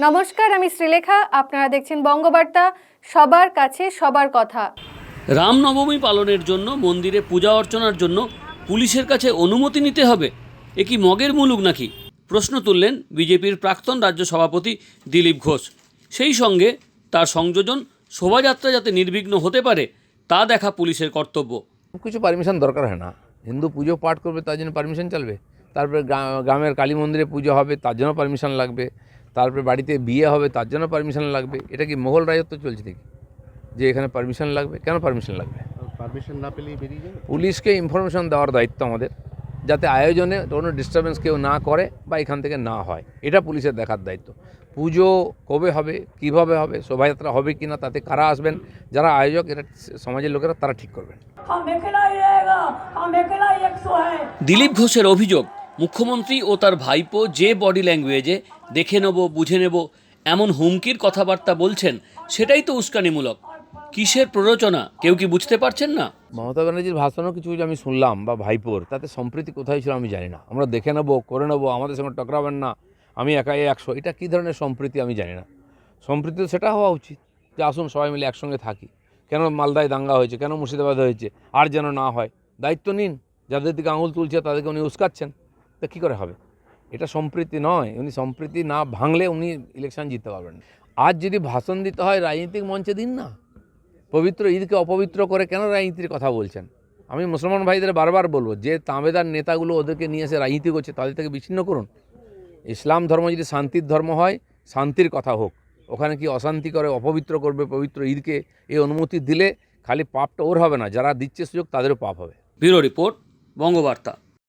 নমস্কার আমি শ্রীলেখা। আপনারা দেখছেন বঙ্গবার্তা। সবার কাছে সবার কথা। রামনবমী পালনের জন্য মন্দিরে পূজা অর্চনার জন্য পুলিশের কাছে অনুমতি নিতে হবে। এ কি মগের মুলুক নাকি? প্রশ্ন তুললেন বিজেপির প্রাক্তন রাজ্য সভাপতি দিলীপ ঘোষ। সেই সঙ্গে তার সংযোজন শোভাযাত্রা যাতে নির্বিঘ্ন হতে পারে তা দেখা পুলিশের কর্তব্য। কিছু পারমিশন দরকার হয় না। হিন্দু পুজো পাঠ করবে তার জন্য পারমিশন চলবে। তারপরে গ্রামের কালী মন্দিরে পুজো হবে তার জন্য পারমিশন লাগবে। তারপরে বাড়িতে বিয়ে হবে তার জন্য পারমিশন লাগবে। এটা কি মোগল রাজত্ব চলছে দেখি যে এখানে পারমিশন লাগবে? কেন পারমিশন লাগবে? পারমিশন না পেলেই বেরিয়ে যাবে? পুলিশকে ইনফরমেশন দেওয়ার দায়িত্ব আমাদের যাতে আয়োজনে কোনো ডিস্টারবেন্স কেউ না করে বা এখান থেকে না হয়। এটা পুলিশের দেখার দায়িত্ব। পুজো কবে হবে? কীভাবে হবে? শোভাযাত্রা হবে কি না তাতে কারা আসবেন? যারা আয়োজক এটা সমাজের লোকেরা তারা ঠিক করবেন। দিলীপ ঘোষের অভিযোগ মুখ্যমন্ত্রী ও তার ভাইপো যে বডি ল্যাঙ্গুয়েজে দেখে নেব, বুঝে নেব, এমন হুমকির কথাবার্তা বলছেন, সেটাই তো উস্কানিমূলক। কিসের প্ররোচনা, কেউ কি বুঝতে পারছেন না? মমতা ব্যানার্জির ভাষণও কিছু কিছু আমি শুনলাম, বা ভাইপোর, তাতে সম্প্রীতি কোথায় ছিল আমি জানি না। আমরা দেখে নেব, করে নেব, আমাদের সঙ্গে টকরাবেন না, আমি একাই একশো, এটা কী ধরনের সম্প্রীতি আমি জানি না। সম্প্রীতি তো সেটা হওয়া উচিত, যে আসুন সবাই মিলে একসঙ্গে থাকি। কেন মালদায় দাঙ্গা হয়েছে, কেন মুর্শিদাবাদ হয়েছে, আর যেন না হয়। দায়িত্ব নিন, যাদের দিকে আঙুল তুলছে, তাদেরকে উনি উস্কাচ্ছেন। তা কী করে হবে? এটা সম্প্রীতি নয়। উনি সম্প্রীতি না ভাঙলে উনি ইলেকশন জিততে পারবেন। আজ যদি ভাষণ দিতে হয় রাজনৈতিক মঞ্চে দিন না। পবিত্র ঈদকে অপবিত্র করে কেন রাজনীতির কথা বলছেন? আমি মুসলমান ভাইদের বারবার বলব, যে তাঁবেদার নেতাগুলো ওদেরকে নিয়ে এসে রাজনীতি করছে, তাদের থেকে বিচ্ছিন্ন করুন। ইসলাম ধর্ম যদি শান্তির ধর্ম হয়, শান্তির কথা হোক। ওখানে কি অশান্তি করে, অপবিত্র করবে পবিত্র ঈদকে? এই অনুমতি দিলে খালি পাপটা ওর হবে না। যারা দিচ্ছে সুযোগ তাদেরও পাপ হবে। Bureau report, Bangabarta.